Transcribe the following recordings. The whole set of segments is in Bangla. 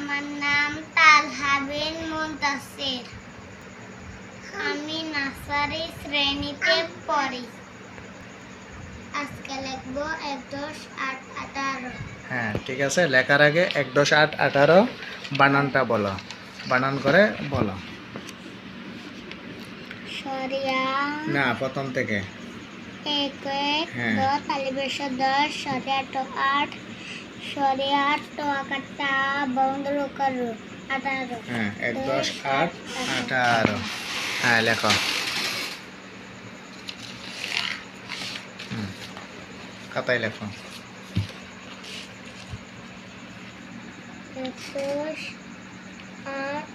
আমার নাম তালহা বিন মুন্তাসির। আমি নার্সারি শ্রেণীতে পড়ি। আজকে লিখব এক দশ আট আঠারো। হ্যাঁ ঠিক আছে লেখার আগে এক দশ আট আঠারো বানানটা বলো বানান করে বলো। সরিয়া। না প্রথম থেকে। এক এক হ্যাঁ। দশ তালিবেশ দশ সরিয়া তো আট তো আকারটা বন্ধ করো আঠারো। হ্যাঁ এক দশ আট আঠারো। হ্যাঁ লেখো। খাতায় লেখো। একুশ আট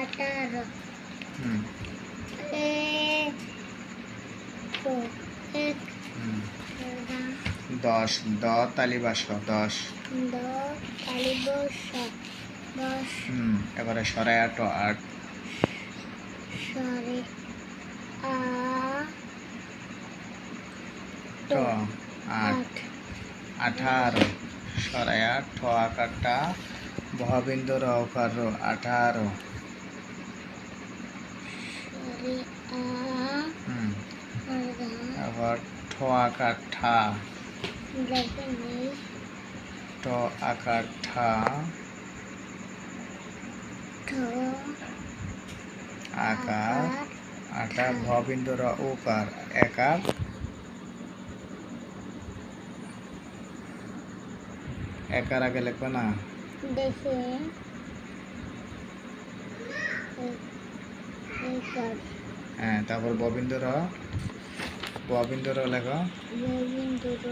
আঠারো। হুম। এক এক দশ দ তালিবাস দশ। দশ। হুম এবারে সরাই আট আট। সরে আ ট আট। আঠারো সরাই আট ঠ আকারটা বহবিন্দু রকার আঠারো। আবার ঠ আকার ঠা। ট আকার ঠা। আকার আটা ভবিন্দু র ওকার একার একার আগে লিখবে না। দেখে হ্যাঁ তারপর ববিন্দু র ববিন্দু র লেখো। রবীন্দ্র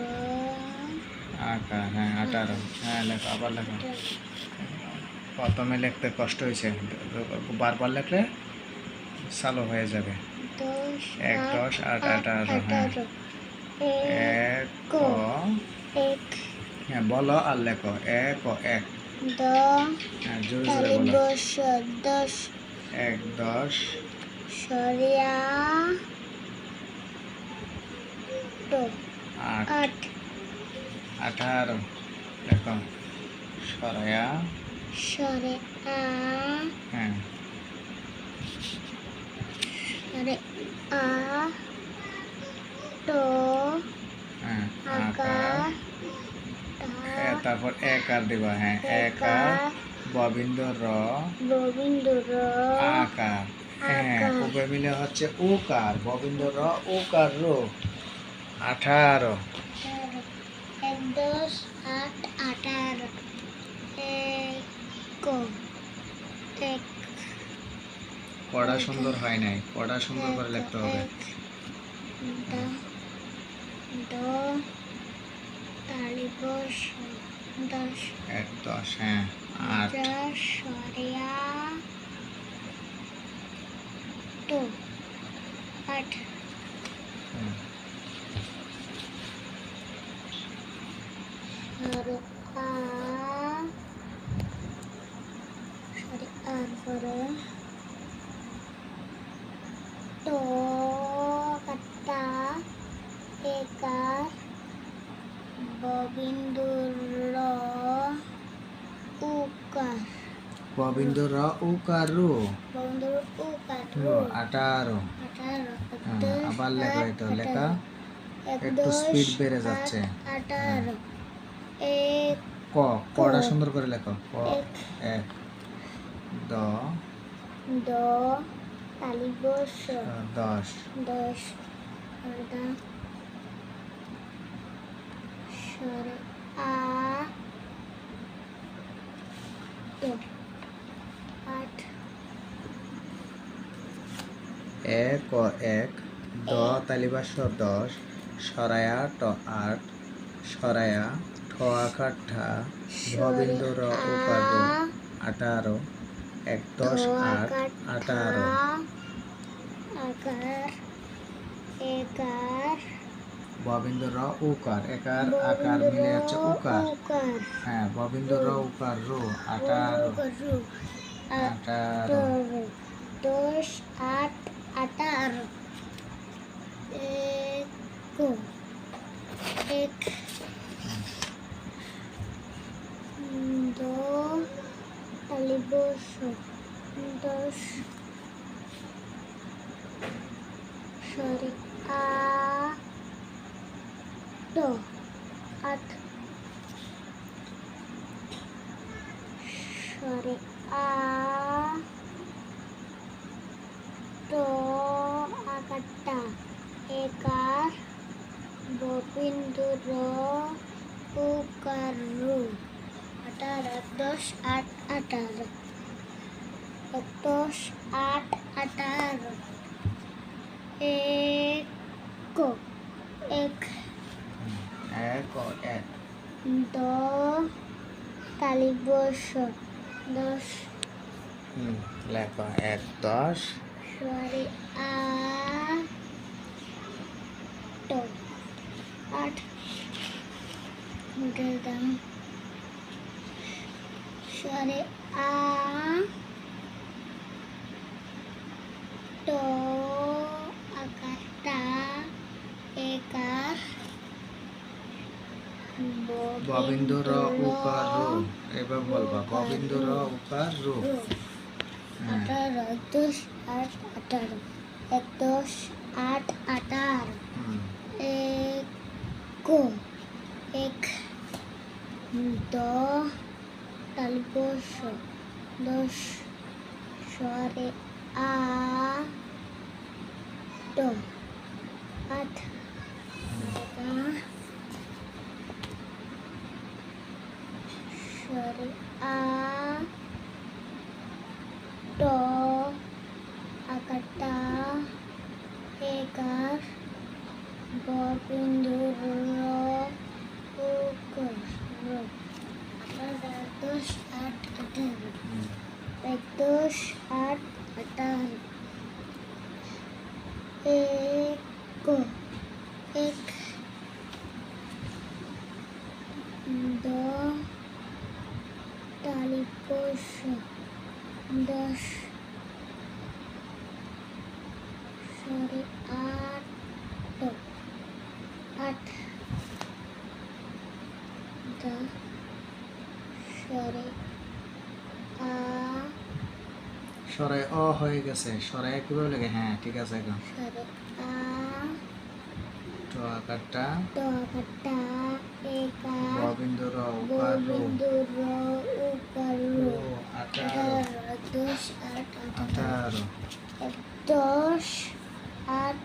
আকার হ্যাঁ আঠারো হ্যাঁ লেখো আবার লেখো। প্রথমে লিখতে কষ্ট হয়েছে। বারবার লিখলে চালু হয়ে যাবে। এক দশ আট আঠারো হ্যাঁ। এক হ্যাঁ বলো আর লেখো। এক ও এক। দশ হ্যাঁ জোরে জোরে বলো। দশ এক দশ। সরিয়া আট। আঠারো। সরায়া। সরে আ হ্যাঁ। সরে আ তো হ্যাঁ আকার তারপর এক আর দিবা হ্যাঁ এক। আর। ববিন্দ র। রবীন্দ্র আকার। হ্যাঁ। উভয় মিলে হচ্ছে ওকার ববিন্দ র ওকার রো আঠারো। দশ আট আঠারো। এক এক। পড়া সুন্দর হয় নাই। পড়া সুন্দর করে লিখতে হবে। দশ। এক দশ হ্যাঁ আট। সরিয়া তো আট ববিন্দুর উকার। ববিন্দুর উকার। রু ববিন্দুর উকার। রু 18 আবার লেখো এটা লেখা একটু স্পিড বেড়ে যাচ্ছে। 18 এক ক কড়া সুন্দর করে লেখো। ক এক। দ দ তালিবস দশ। 10 10 স্বরে আ এক এক দ তালিবাস দশ সরায়া ট আট সরায়া ঠ আকার ঠা ভবিন্দুর আঠারো এক দশ আট আঠারো। আকার একার ববিন্দ র উকার, একার আকার মিলে হচ্ছে উকার। হ্যাঁ ববিন্দ র উকার রো আঠারো আঠারো দশ, আট আঠারো এক। এক দো তালি দশ সরি আ ট আট সরি আ ট আকারটা একার ববিন্দু র উকার রু আঠারো দশ, আট, আঠারো। এক দশ আট, আঠারো। এক এক এক এক। দ তালি বস দশ হুম লেখো এক দশ। সরি আট। সরি আ ট আকারটা একার। ববিন্দু র উকার রু এবার বলবা ববিন্দু র উকার রু হ্যাঁ আঠারো দশ আট আঠারো এক দশ আট আঠারো এক এক দ তালবস দশ সরে আ ট আট সরে আ ট আকারটা একার ববিন্দু র উকর র আঠারো দশ আট আঠারো হুম এক দশ আট আঠারো এক এক দ তালি পোষ দশ সরি আট আট দা সরি আ সরাই অ হয়ে গেছে সরাই কীভাবে লাগে হ্যাঁ ঠিক আছে এখন। সরি আ তো আকারটা। ট কাটা একা ববিন্দু র উকার গোবিন্দু র উকার রু। রু আঠারো। আঠারো দশ আট আঠারো। দশ আট